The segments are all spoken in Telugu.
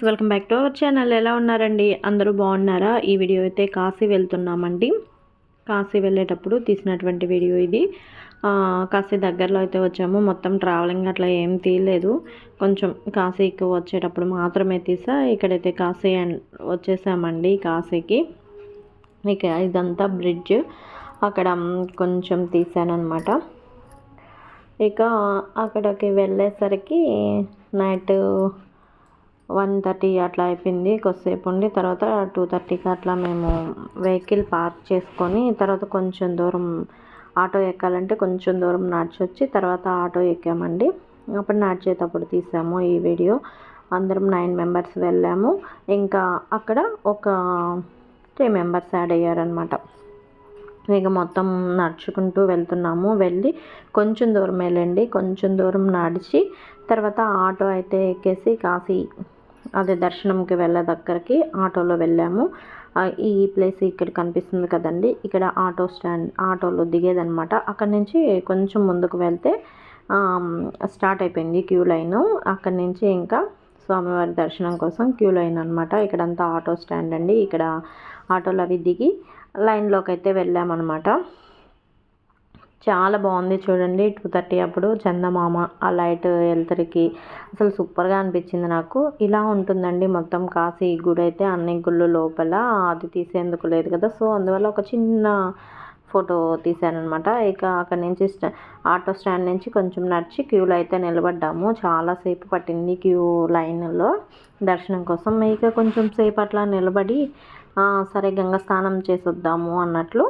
Friends welcome back to our channel. ఎలా ఉన్నారండి? అందరూ బాగున్నారా? ఈ వీడియో అయితే కాశీ వెళ్తున్నామండి. కాశీ వెళ్ళేటప్పుడు తీసినటువంటి వీడియో ఇది. కాశీ దగ్గరలో అయితే వచ్చాము. మొత్తం ట్రావెలింగ్ అట్లా ఏం తీయలేదు. కొంచెం కాశీకి వచ్చేటప్పుడు మాత్రమే తీసా. ఇక్కడైతే కాశీ వచ్చేసామండి కాశీకి. ఇక ఇదంతా బ్రిడ్జ్ అక్కడ కొంచెం తీసానమాట ఇక అక్కడికి వెళ్ళేసరికి నైట్ వన్ థర్టీ అట్లా అయిపోయింది. కొద్దిసేపు ఉండి తర్వాత టూ థర్టీకి అట్లా మేము వెహికల్ పార్క్ చేసుకొని తర్వాత కొంచెం దూరం ఆటో ఎక్కాలంటే కొంచెం దూరం నడిచొచ్చి తర్వాత ఆటో ఎక్కామండి. అప్పుడు నడిచేటప్పుడు తీసాము ఈ వీడియో. అందరం నైన్ మెంబర్స్ వెళ్ళాము. ఇంకా అక్కడ ఒక త్రీ మెంబర్స్ యాడ్ అయ్యారనమాట ఇక మొత్తం నడుచుకుంటూ వెళ్తున్నాము. వెళ్ళి కొంచెం దూరం వెళ్ళండి కొంచెం దూరం నడిచి తర్వాత ఆటో అయితే ఎక్కేసి కాశీ అదే దర్శనంకి వెళ్ళే దగ్గరికి ఆటోలో వెళ్ళాము. ఈ ప్లేస్ ఇక్కడ కనిపిస్తుంది కదండి. ఇక్కడ ఆటో స్టాండ్ ఆటోలో దిగేదనమాట అక్కడ నుంచి కొంచెం ముందుకు వెళ్తే స్టార్ట్ అయిపోయింది క్యూ లైన్. అక్కడి నుంచి ఇంకా స్వామివారి దర్శనం కోసం క్యూ లైన్ అనమాట ఇక్కడంతా ఆటో స్టాండ్ అండి. ఇక్కడ ఆటోలు అవి దిగి లైన్లోకి అయితే వెళ్ళామన్నమాట. చాలా బాగుంది చూడండి. టూ థర్టీ అప్పుడు చందమామ ఆ లైట్ వెళ్తరికి అసలు సూపర్గా అనిపించింది నాకు. ఇలా ఉంటుందండి మొత్తం కాశీ గుడి అయితే అన్ని గుళ్ళు లోపల. అది తీసేందుకు లేదు కదా. సో అందువల్ల ఒక చిన్న ఫోటో తీశానమాట ఇక అక్కడ నుంచి స్టా ఆటో స్టాండ్ నుంచి కొంచెం నడిచి క్యూలో అయితే నిలబడ్డాము. చాలాసేపు పట్టింది క్యూ లైన్లో దర్శనం కోసం. ఇక కొంచెం సేపు అట్లా నిలబడి సరే గంగ స్నానం చేసి వద్దాము అన్నట్లు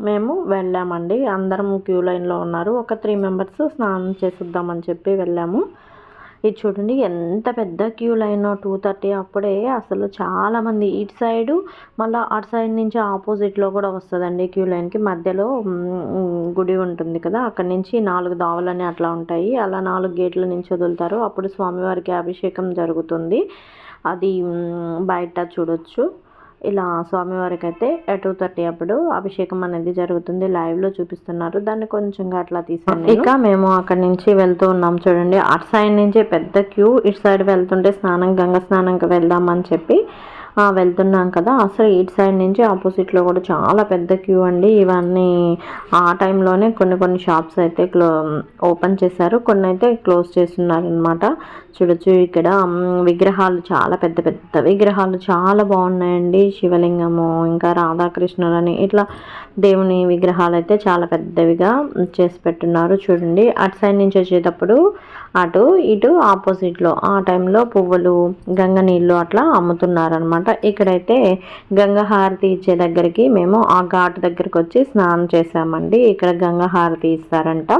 మేము వెళ్ళామండి. అందరం క్యూ లైన్లో ఉన్నారు. ఒక త్రీ మెంబర్స్ స్నానం చేసిద్దామని చెప్పి వెళ్ళాము. ఇది చూడండి ఎంత పెద్ద క్యూ లైన్ టూ థర్టీ అప్పుడే. అసలు చాలామంది ఇటు సైడు మళ్ళీ అటు సైడ్ నుంచి ఆపోజిట్లో కూడా వస్తుందండి క్యూ లైన్కి మధ్యలో గుడి ఉంటుంది కదా అక్కడ నుంచి నాలుగు దావలని అట్లా ఉంటాయి. అలా నాలుగు గేట్ల నుంచి వదులుతారు. అప్పుడు స్వామివారికి అభిషేకం జరుగుతుంది. అది బయట చూడొచ్చు. ఇలా స్వామివారికి అయితే టూ థర్టీ అప్పుడు అభిషేకం అనేది జరుగుతుంది. లైవ్లో చూపిస్తున్నారు. దాన్ని కొంచెంగా అట్లా తీసాను ఇక మేము అక్కడ నుంచి వెళ్తూ ఉన్నాం చూడండి. అటు సైడ్ నుంచి పెద్ద క్యూ ఇటు సైడ్ వెళ్తుంటే స్నానం గంగ స్నానంకి వెళ్దామని చెప్పి వెళ్తున్నాం కదా. అసలు ఇటు సైడ్ నుంచి ఆపోజిట్లో కూడా చాలా పెద్ద క్యూ అండి. ఇవన్నీ ఆ టైంలోనే కొన్ని కొన్ని షాప్స్ అయితే క్లో ఓపెన్ చేశారు. కొన్ని అయితే క్లోజ్ చేస్తున్నారనమాట చూడొచ్చు ఇక్కడ విగ్రహాలు చాలా పెద్ద పెద్ద విగ్రహాలు చాలా బాగున్నాయండి. శివలింగము ఇంకా రాధాకృష్ణులని ఇట్లా దేవుని విగ్రహాలు అయితే చాలా పెద్దవిగా చేసి పెట్టున్నారు. చూడండి అటు సైడ్ నుంచి వచ్చేటప్పుడు అటు ఇటు ఆపోజిట్లో ఆ టైంలో పువ్వులు గంగ నీళ్ళు అట్లా అమ్ముతున్నారనమాట ఇక్కడైతే గంగ హారతి ఇచ్చే దగ్గరికి మేము ఆ ఘాట్ దగ్గరికి వచ్చి స్నానం చేసామండి ఇక్కడ గంగ హారతి ఇస్తారంట.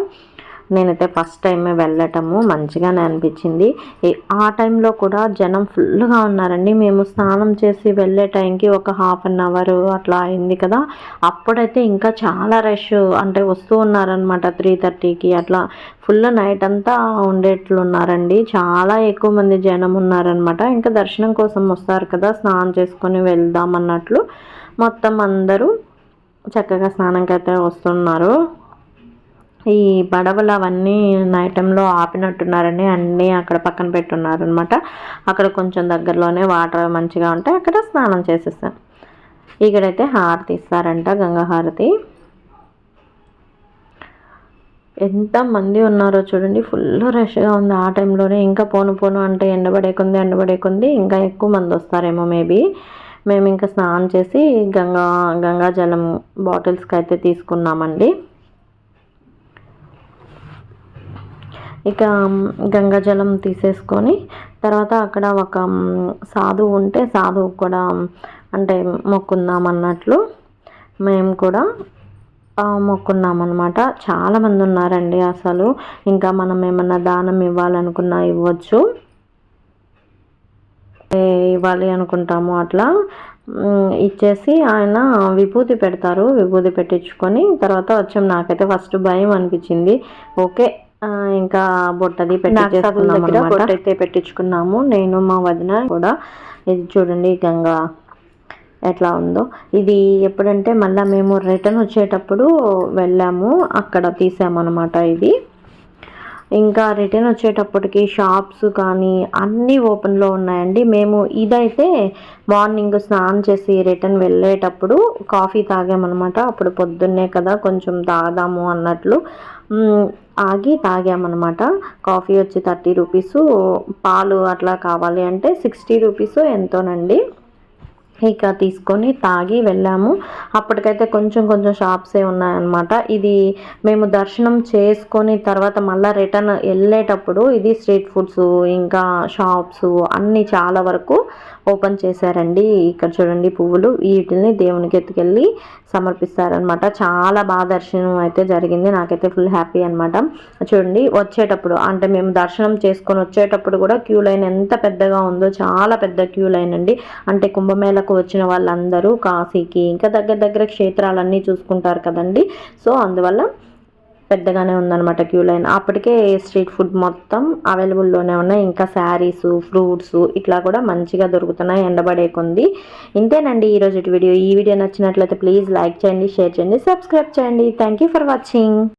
నేనైతే ఫస్ట్ టైమే వెళ్ళటము మంచిగానే అనిపించింది. ఆ టైంలో కూడా జనం ఫుల్గా ఉన్నారండి. మేము స్నానం చేసి వెళ్ళే టైంకి ఒక హాఫ్ అన్ అవర్ అట్లా అయింది కదా. అప్పుడైతే ఇంకా చాలా రష్ అంటే వస్తూ ఉన్నారనమాట త్రీ థర్టీకి అట్లా. ఫుల్ నైట్ అంతా ఉండేట్లు ఉన్నారండి. చాలా ఎక్కువ మంది జనం ఉన్నారనమాట ఇంకా దర్శనం కోసం వస్తారు కదా స్నానం చేసుకొని వెళ్దాం అన్నట్లు మొత్తం అందరూ చక్కగా స్నానంకి అయితే వస్తున్నారు. ఈ పడవలు అవన్నీ నైటంలో ఆపినట్టున్నారని అన్నీ అక్కడ పక్కన పెట్టున్నారు అనమాట అక్కడ కొంచెం దగ్గరలోనే వాటర్ మంచిగా ఉంటే అక్కడ స్నానం చేసేస్తాం ఇక్కడైతే హారతి ఇస్తారంట గంగా హారతి. ఎంత మంది ఉన్నారో చూడండి ఫుల్ రష్గా ఉంది. ఆ టైంలోనే ఇంకా పోను పోను అంటే ఎండబడేకుంది ఎండబడేకుంది ఇంకా ఎక్కువ మంది వస్తారేమో మేబీ మేము ఇంకా స్నానం చేసి గంగా గంగాజలం బాటిల్స్కి అయితే తీసుకున్నామండి. ఇక గంగాజలం తీసేసుకొని తర్వాత అక్కడ ఒక సాధువు ఉంటే సాధువు కూడా అంటే మొక్కుందాం అన్నట్లు మేము కూడా మొక్కున్నాం అనమాట చాలామంది ఉన్నారండి అసలు. ఇంకా మనం ఏమన్నా దానం ఇవ్వాలనుకున్నా ఇవ్వచ్చు. ఇవ్వాలి అనుకుంటాము అట్లా. ఇచ్చేసి ఆయన విభూతి పెడతారు. విభూతి పెట్టించుకొని తర్వాత వచ్చాం. నాకైతే ఫస్ట్ భయం అనిపించింది. ఓకే ఇంకా బొట్టది పెట్టించేసుకున్నాం అనమాట అయితే పెట్టించుకున్నాము నేను మా వదిన కూడా ఇది చూడండి గంగా ఎట్లా ఉందో. ఇది ఎప్పుడంటే మళ్ళీ మేము రిటర్న్ వచ్చేటప్పుడు వెళ్ళాము. అక్కడ తీసామన్నమాట ఇది. ఇంకా రిటర్న్ వచ్చేటప్పటికి షాప్స్ కానీ అన్నీ ఓపెన్లో ఉన్నాయండి. మేము ఇదైతే మార్నింగ్ స్నానం చేసి రిటర్న్ వెళ్ళేటప్పుడు కాఫీ తాగామన్నమాట. అప్పుడు పొద్దున్నే కదా కొంచెం తాగదాము అన్నట్లు. ఆగి తాగామన్నమాట. కాఫీ వచ్చి థర్టీ రూపీసు పాలు అట్లా కావాలి అంటే సిక్స్టీ రూపీస్ ఎంతోనండి. ఇక తీసుకొని తాగి వెళ్ళాము. అప్పటికైతే కొంచెం కొంచెం షాప్సే ఉన్నాయన్నమాట. ఇది మేము దర్శనం చేసుకొని తర్వాత మళ్ళీ రిటర్న్ వెళ్ళేటప్పుడు ఇది స్ట్రీట్ ఫుడ్స్ ఇంకా షాప్స్ అన్నీ చాలా వరకు ఓపెన్ చేశారండి. ఇక్కడ చూడండి పువ్వులు. వీటిని దేవునికి ఎత్తుకెళ్ళి సమర్పిస్తారనమాట చాలా బాగా దర్శనం అయితే జరిగింది. నాకైతే ఫుల్ హ్యాపీ అనమాట చూడండి వచ్చేటప్పుడు అంటే మేము దర్శనం చేసుకొని వచ్చేటప్పుడు కూడా క్యూ లైన్ ఎంత పెద్దగా ఉందో చాలా పెద్ద క్యూ లైన్ అండి. అంటే కుంభమేళకు వచ్చిన వాళ్ళందరూ కాశీకి ఇంకా దగ్గర దగ్గర క్షేత్రాలన్నీ చూసుకుంటారు కదండి. సో అందువల్ల పెద్దగానే ఉందన్నమాట క్యూ లైన్. అప్పటికే స్ట్రీట్ ఫుడ్ మొత్తం అవైలబుల్లోనే ఉన్నాయి. ఇంకా శారీస్ ఫ్రూట్స్ ఇట్లా కూడా మంచిగా దొరుకుతున్నాయి ఎండబడే కొంది. ఇంతేనండి ఈరోజు వీడియో. ఈ వీడియో నచ్చినట్లయితే ప్లీజ్ లైక్ చేయండి షేర్ చేయండి సబ్స్క్రైబ్ చేయండి. Thank you for watching.